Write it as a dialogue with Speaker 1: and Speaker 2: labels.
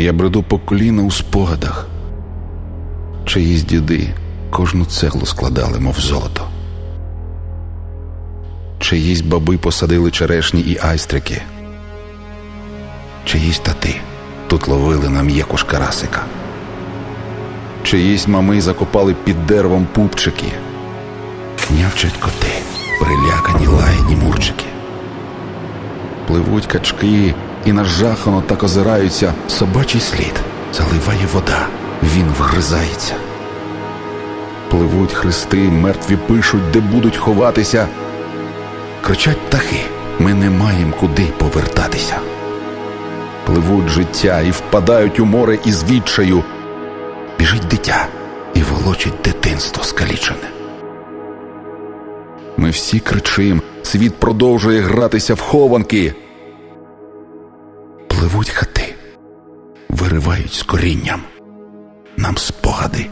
Speaker 1: Я бреду по коліна у спогадах. Чиїсь діди кожну цеглу складали, мов золото. Чиїсь баби посадили черешні і айстрики. Чиїсь тати тут ловили на м'якуш карасика. Чиїсь мами закопали під деревом пупчики. Нявчать коти, прилякані лаяні мурчики. Пливуть качки і нажахано так озираються собачий слід. Заливає вода, він вгризається. Пливуть хрести, мертві пишуть, де будуть ховатися. Кричать птахи, ми не маємо куди повертатися. Пливуть життя і впадають у море із відчаю. Біжить дитя і волочить дитинство скалічене. Ми всі кричим, світ продовжує гратися в хованки. Пливуть хати, виривають з корінням. Нам спогади